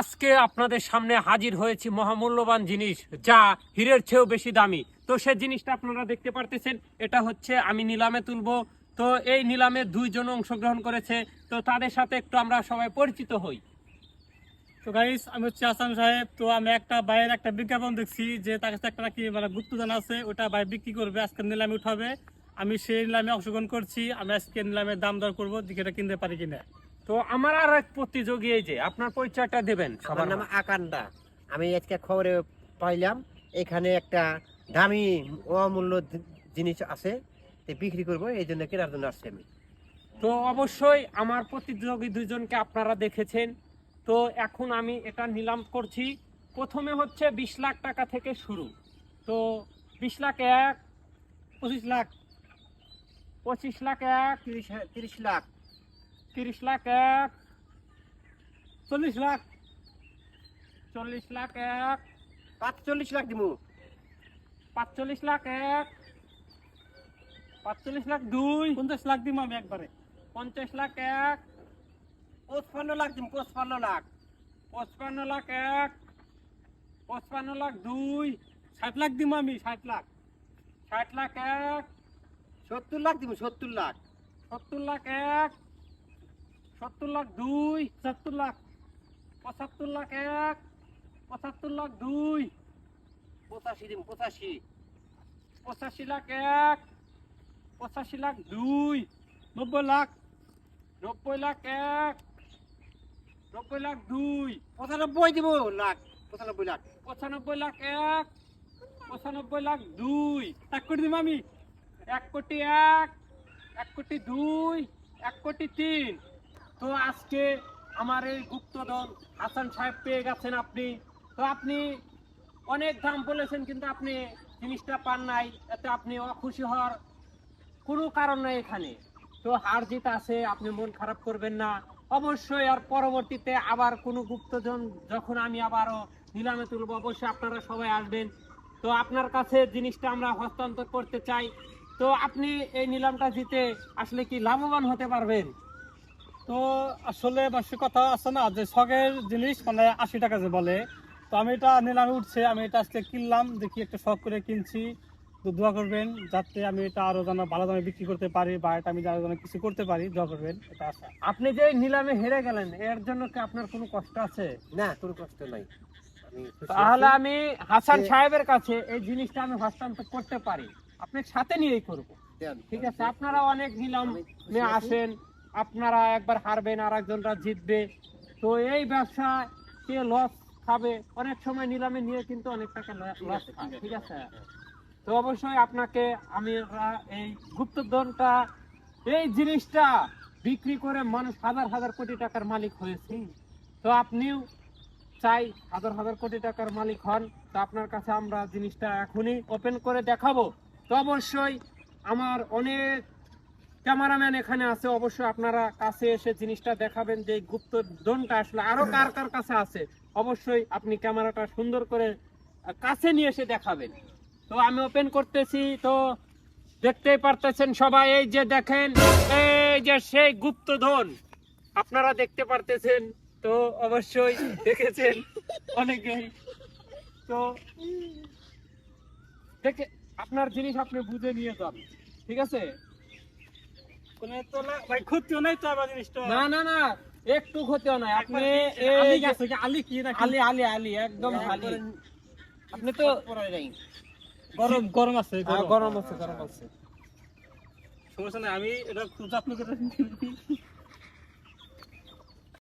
আজকে আপনাদের সামনে হাজির হয়েছি মহামূল্যবান জিনিস যা হীরের চেয়েও বেশি দামি। তো সে জিনিসটা আপনারা দেখতে পারতেছেন, এটা হচ্ছে আমি নিলামে তুলবো। তো এই নিলামে দুইজন অংশগ্রহণ করেছে, তো তাদের সাথে একটু আমরা সবাই পরিচিত হই। তো গাইস আমি হচ্ছে আসাম সাহেব, তো আমি একটা বাইরের একটা বিজ্ঞাপন দেখছি, যে তার কাছে একটা নাকি মানে গুপ্তদান আছে, ওটা ভাই বিক্রি করবে, আজকে নিলামে উঠাবে। আমি সেই নিলামে অংশগ্রহণ করছি আমি আজকে নিলামের দাম দর করব এটা কিনতে পারি কিনা। তো আমার আর এক প্রতিযোগী এই যে আপনার পরিচয়টা দেবেন আমার সবার নাম আকান্ডা। আমি আজকে খবরে পাইলাম এখানে একটা দামি অমূল্য জিনিস আছে বিক্রি করব এই জন্য কেনার জন্য আসছি আমি। তো অবশ্যই আমার প্রতিযোগী দুজনকে আপনারা দেখেছেন। তো এখন আমি এটা নিলাম করছি। প্রথমে হচ্ছে বিশ লাখ টাকা থেকে শুরু। তো বিশ লাখ এক পঁচিশ লাখ পঁচিশ লাখ এক তিরিশ তিরিশ লাখ। তিরিশ লাখ এক চল্লিশ লাখ। চল্লিশ লাখ এক। পাঁচচল্লিশ লাখ দিব পাঁচচল্লিশ লাখ এক। পাঁচচল্লিশ লাখ দুই। পঞ্চাশ লাখ দিব আমি একবারে। পঞ্চাশ লাখ এক। পঁচপান্ন লাখ দিমু পঁচপান্ন লাখ। পঁচপান্ন লাখ এক। পঁচপান্ন লাখ দুই। ষাট লাখ দিব আমি ষাট লাখ। ষাট লাখ এক। সত্তর লাখ দিব সত্তর লাখ। সত্তর লাখ এক। সত্তর লাখ দুই সত্তর লাখ পঁচাত্তর লাখ এক পঁচাত্তর লাখ দুই। পঁচাশি দিমু পঁচাশি। পঁচাশি লাখ এক পঁচাশি লাখ দুই নব্বই লাখ নব্বই লাখ এক নব্বই লাখ দুই। পঁচানব্বই দিমু লাখ পঁচানব্বই লাখ। পঁচানব্বই লাখ এক পঁচানব্বই লাখ দুই। এক কোটি দিব আমি। এক কোটি এক এক কোটি দুই এক কোটি তিন। তো আজকে আমার এই গুপ্তধন হাসান সাহেব পেয়ে গেছেন আপনি। তো আপনি অনেক দাম বলেছেন, কিন্তু আপনি জিনিসটা পান নাই, এতে আপনি অখুশি হওয়ার কোনো কারণ নেই এখানে। তো হার জিত আছে, আপনি মন খারাপ করবেন না। অবশ্যই আর পরবর্তীতে আবার কোনো গুপ্তজন যখন আমি আবারও নিলামে তুলব, অবশ্যই আপনারা সবাই আসবেন। তো আপনার কাছে জিনিসটা আমরা হস্তান্তর করতে চাই। তো আপনি এই নিলামটা জিতে আসলে কি লাভবান হতে পারবেন? তো আসলে বার্ষিক কথা আছে না যে শখের জিনিস মানে আশি টাকা যে বলে। তো আমি এটা নিলামে উঠছে আমি এটা আজকে কিনলাম দেখি একটা শখ করে কিনছি। তো দোয়া করবেন যাতে আমি এটা আরও যেন ভালো দামে বিক্রি করতে পারি বা এটা আমি আরও যেন কিছু করতে পারি দোয়া করবেন এটা আশা। আপনি যে নিলামে হেরে গেলেন এর জন্য কি আপনার কোনো কষ্ট আছে? না কোনো কষ্ট নাই। তাহলে আমি হাসান সাহেবের কাছে এই জিনিসটা আমি হস্তান্তর করতে পারি। আপনার সাথে নিয়েই করব। ঠিক আছে আপনারা অনেক নিলাম। আসেন। আপনারা একবার হারবেন আর একজনরা জিতবে। তো এই ব্যবসা কে লস খাবে অনেক সময় নিলামে নিয়ে কিন্তু অনেক টাকা লস খায় ঠিক আছে। তো অবশ্যই আপনাকে আমি এই গুপ্তধনটা এই জিনিসটা বিক্রি করে মানুষ হাজার হাজার কোটি টাকার মালিক হয়েছে। তো আপনিও চাই হাজার হাজার কোটি টাকার মালিক হন। তো আপনার কাছে আমরা জিনিসটা এখনই ওপেন করে দেখাবো। তো অবশ্যই আমার অনেক ক্যামেরাম্যান এখানে আছে, অবশ্যই আপনারা কাছে এসে জিনিসটা দেখাবেন যে গুপ্ত ধনটা আসলে আরও কার কার কাছে আছে। অবশ্যই আপনি ক্যামেরাটা সুন্দর করে কাছে নিয়ে এসে দেখাবেন। তো আমি ওপেন করতেছি, তো দেখতেই পারতেছেন সবাই, এই যে দেখেন, এই যে সেই গুপ্ত ধন আপনারা দেখতে পারতেছেন, তো অবশ্যই দেখেছেন অনেকেই। তো দেখে, আপনার জিনিস আপনি বুঝে নিয়ে যান, ঠিক আছে? ভাই ক্ষতিও নাই তো আমার জিনিসটা। না না না একটু ক্ষতিও নাই। আপনি আলি গেছে কি? আলি কি না আলি আলি আলি একদম খালি আপনি তো। গরম গরম আছে হ্যাঁ, গরম। আছে গরম আছে। সমস্যা নাই আমি এটা খুব যত্ন করে